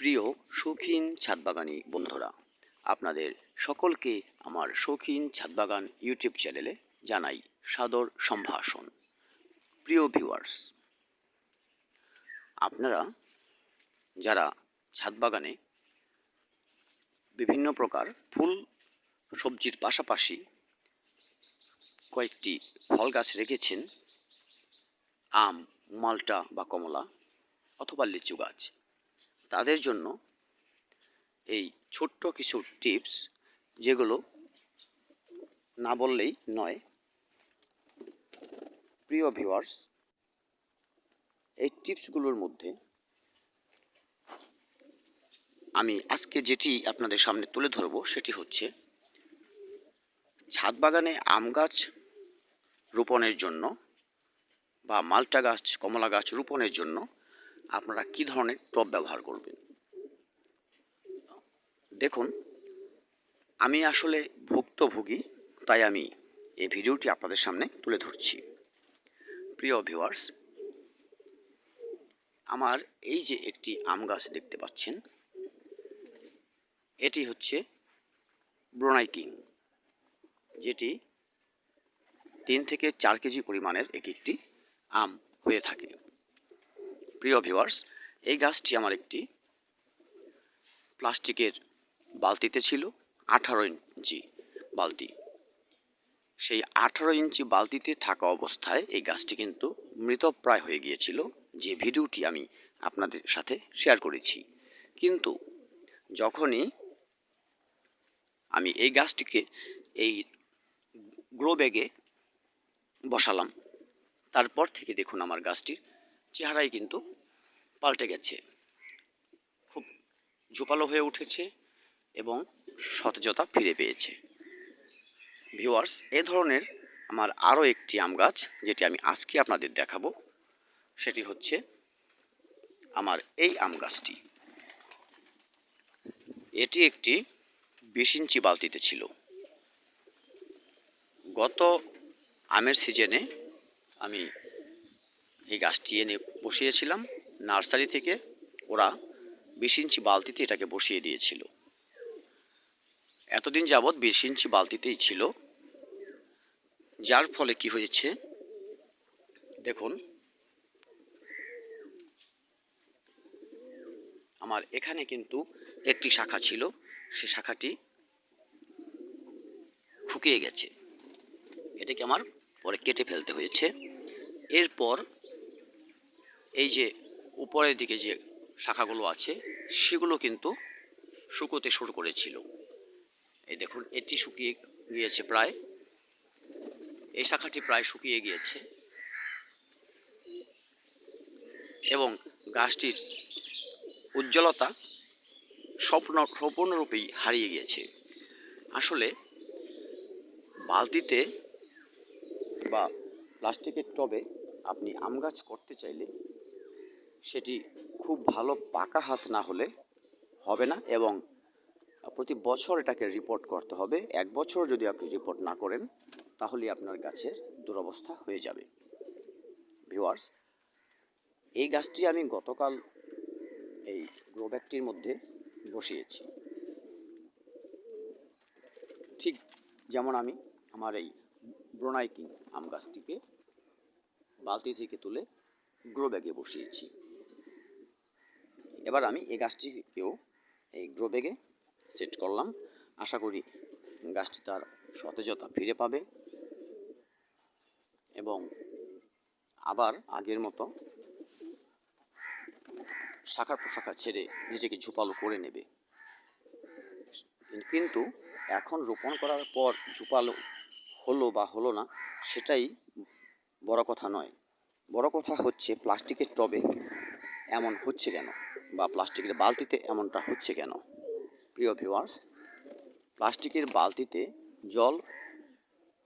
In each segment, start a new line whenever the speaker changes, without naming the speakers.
প্রিয় শৌখিন ছাদবাগানি বন্ধুরা, আপনাদের সকলকে আমার শৌখিন ছাদবাগান ইউটিউব চ্যানেলে জানাই সাদর সম্ভাষণ। প্রিয় ভিউয়ার্স আপনারা যারা ছাদবাগানে বিভিন্ন প্রকার ফুল সবজির পাশাপাশি কয়েকটি ফল গাছ রেখেছেন, আম, মালটা বা কমলা অথবা লিচু গাছ তাদের জন্য এই ছোট্ট কিছু টিপস যেগুলো না বললেই নয়। প্রিয় ভিউয়ার্স, এই টিপসগুলোর মধ্যে আমি আজকে যেটি আপনাদের সামনে তুলে ধরব সেটি হচ্ছে ছাদ বাগানে আম গাছ রোপণের জন্য বা মালটা গাছ, কমলা গাছ রোপণের জন্য আপনারা কি ধরনের টব ব্যবহার করবেন? দেখুন, আমি আসলে ভুক্তভোগী, তাই আমি এই ভিডিওটি আপনাদের সামনে তুলে ধরছি। প্রিয় ভিউয়ার্স, আমার এই যে একটি আম গাছ দেখতে পাচ্ছেন, এটি হচ্ছে ব্রোনাই কিং, যেটি তিন থেকে চার কেজি পরিমাণের এক একটি আম হয়ে থাকে। প্রিয় ভিউয়ার্স, এই গাছটি আমার একটি প্লাস্টিকের বালতিতে ছিল, আঠারো ইঞ্চি বালতি। সেই আঠারো ইঞ্চি বালতিতে থাকা অবস্থায় এই গাছটি কিন্তু মৃতপ্রায় হয়ে গিয়েছিল। যে ভিডিওটি আমি আপনাদের সাথে শেয়ার করেছি। কিন্তু যখনই আমি এই গাছটিকে এই গ্রো ব্যাগে বসালাম, তারপর থেকে দেখুন আমার গাছটির চেহারাই কিন্তু পাল্টে গেছে। খুব ঝোপালো হয়ে উঠেছে এবং সতেজতা ফিরে পেয়েছে। ভিউয়ার্স, এ ধরনের আমার আরও একটি আম গাছ যেটি আমি আজকে আপনাদের দেখাবো, সেটি হচ্ছে আমার এই আম গাছটি। এটি একটি বিশ ইঞ্চি বালতিতে ছিল। গত আমের সিজনে আমি এই গাছটি এনে বসিয়েছিলাম। নার্সারি থেকে ওরা বিশ ইঞ্চি বালতিতে এটাকে বসিয়ে দিয়েছিল। এতদিন যাবৎ বিশ ইঞ্চি বালতিতেই ছিল। যার ফলে কি হয়েছে? দেখুন। আমার এখানে কিন্তু একটি শাখা ছিল। সে শাখাটি শুকিয়ে গেছে। এটাকে আমার পরে কেটে ফেলতে হয়েছে। এরপর এই যে উপরের দিকে যে শাখাগুলো আছে, সেগুলো কিন্তু শুকোতে শুরু করেছিল। এই দেখুন, এটি শুকিয়ে গিয়েছে প্রায়। এই শাখাটি প্রায় শুকিয়ে গিয়েছে। এবং গাছটির উজ্জ্বলতা স্বপ্ন সম্পূর্ণরূপেই হারিয়ে গিয়েছে। আসলে বালতিতে বা প্লাস্টিকের টবে আপনি আম গাছ করতে চাইলে সেটি খুব ভালো পাকা হাত না হলে হবে না এবং প্রতি বছর এটাকে রিপোর্ট করতে হবে। এক বছর যদি আপনি রিপোর্ট না করেন, তাহলে আপনার গাছের দুরবস্থা হয়ে যাবে। ভিউয়ার্স এই গাছটি আমি গতকাল এই গ্রো ব্যাগটির মধ্যে বসিয়েছি। ঠিক যেমন আমি আমার এই ব্রোনাইকিং আম গাছটিকে বালতি থেকে তুলে গ্রো ব্যাগে বসিয়েছি। এবার আমি এই গাছটিকেও এই গ্রো ব্যাগে সেট করলাম। আশা করি গাছটি তার সতেজতা ফিরে পাবে এবং আবার আগের মতো শাখা প্রশাখা ছেড়ে নিজেকে ঝুপালো করে নেবে। কিন্তু এখন রোপণ করার পর ঝুপালো হলো বা হলো না, সেটাই বড় কথা নয়। বড় কথা হচ্ছে প্লাস্টিকের টবে এমন হচ্ছে কেন বা প্লাস্টিকের বালতিতে এমনটা হচ্ছে কেন? প্রিয় ভিউয়ার্স প্লাস্টিকের বালতিতে জল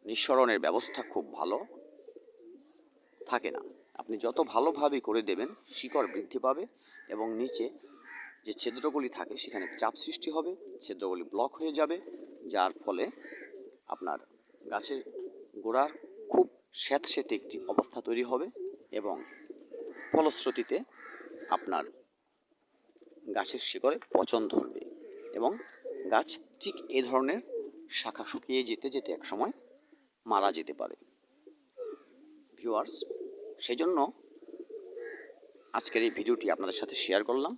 নিঃসরণের ব্যবস্থা খুব ভালো থাকে না। আপনি যত ভালোভাবে করে দেবেন, শিকড় বৃদ্ধি পাবে এবং নিচে যে ছিদ্রগুলি থাকে, সেখানে চাপ সৃষ্টি হবে, ছিদ্রগুলি ব্লক হয়ে যাবে, যার ফলে আপনার গাছের গোড়ার খুব স্যাঁতস্যাঁতে একটি অবস্থা তৈরি হবে এবং ফলশ্রুতিতে আপনার গাছের শিকড়ে পচন ধরবে এবং গাছ ঠিক এ ধরনের শাখা শুকিয়ে যেতে যেতে একসময় মারা যেতে পারে। ভিউয়ার্স, সেজন্য আজকের এই ভিডিওটি আপনাদের সাথে শেয়ার করলাম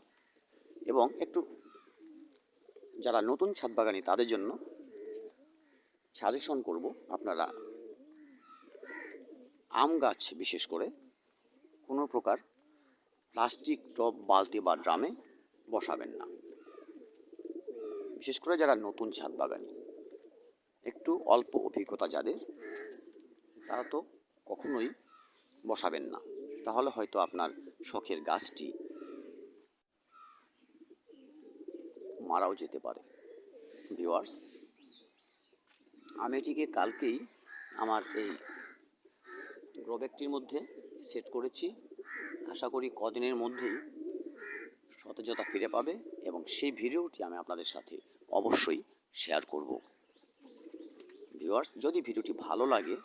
এবং একটু যারা নতুন ছাদ বাগানি, তাদের জন্য সাজেশন করব আপনারা আম গাছ বিশেষ করে কোনো প্রকার প্লাস্টিক, টব, বালতি বা ড্রামে বসাবেন না। বিশেষ করে যারা নতুন ছাদ বাগানি, একটু অল্প অভিজ্ঞতা যাদের, তারা তো কখনোই বসাবেন না। তাহলে হয়তো আপনার শখের গাছটি মারাও যেতে পারে। ভিওয়ার্স আমি এটিকে কালকেই আমার এই গ্রোব্যাগটির মধ্যে সেট করেছি। আশা করি কদিনের মধ্যেই সতেজতা ফিরে পাবে এবং সেই ভিডিওটি আমি আপনাদের সাথে অবশ্যই শেয়ার করব। ভিউয়ার্স যদি ভিডিওটি ভালো লাগে,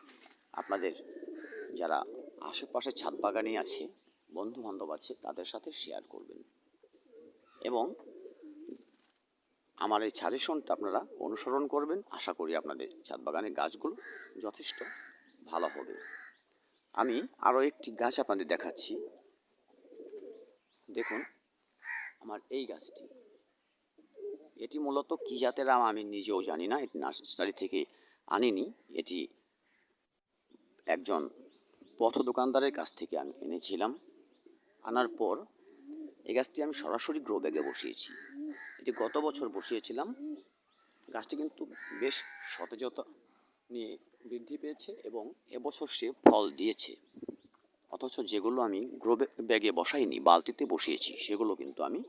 আপনাদের যারা আশেপাশে ছাদ বাগানি আছে বন্ধু বান্ধব আছে, তাদের সাথে শেয়ার করবেন। এবং আমার এই সাজেশনটা আপনারা অনুসরণ করবেন। আশা করি আপনাদের ছাদ বাগানের গাছগুলো যথেষ্ট ভালো হবে। আমি আরও একটি গাছ আপনাদের দেখাচ্ছি। দেখুন আমার এই গাছটি। এটি মূলত কী জাতের আম আমি নিজেও জানি না, এটি নার্সারি থেকে আনিনি। এটি একজন পথ দোকানদারের কাছ থেকে আমি এনেছিলাম। আনার পর এই গাছটি আমি সরাসরি গ্রো ব্যাগে বসিয়েছি। এটি গত বছর বসিয়েছিলাম। গাছটি কিন্তু বেশ সতেজতা নিয়ে বৃদ্ধি পেয়েছে এবং এবছর সে ফল দিয়েছে। অথচ যেগুলো আমি গ্রো ব্যাগে বসাইনি, বালতিতে বসিয়েছি, সেগুলো কিন্তু আমি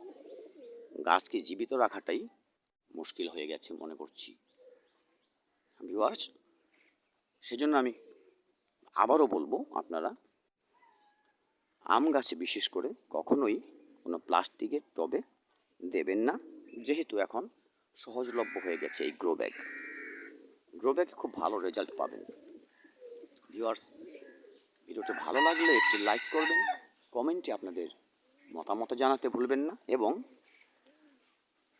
গাছকে জীবিত রাখাটাই মুশকিল হয়ে গেছে মনে করছি। ভিউয়ার্স, সেজন্য আমি আবারও বলব আপনারা, আম গাছে বিশেষ করে কখনোই কোনো প্লাস্টিকের টবে দেবেন না, যেহেতু এখন সহজলভ্য হয়ে গেছে এই গ্রো ব্যাগ। গ্রো ব্যাগে খুব ভালো রেজাল্ট পাবেন। ভিউয়ার্স ভিডিওটি ভালো লাগলে একটি লাইক করবেন, কমেন্টে আপনাদের মতামত জানাতে ভুলবেন না এবং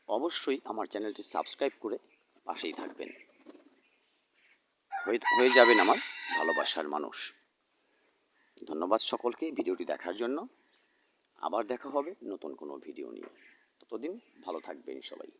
অবশ্যই আমার চ্যানেলটি সাবস্ক্রাইব করে পাশেই থাকবেন। হয়ে যাবেন আমার ভালোবাসার মানুষ। ধন্যবাদ সকলকে ভিডিওটি দেখার জন্য। আবার দেখা হবে নতুন কোনো ভিডিও নিয়ে। ততদিন ভালো থাকবেন সবাই।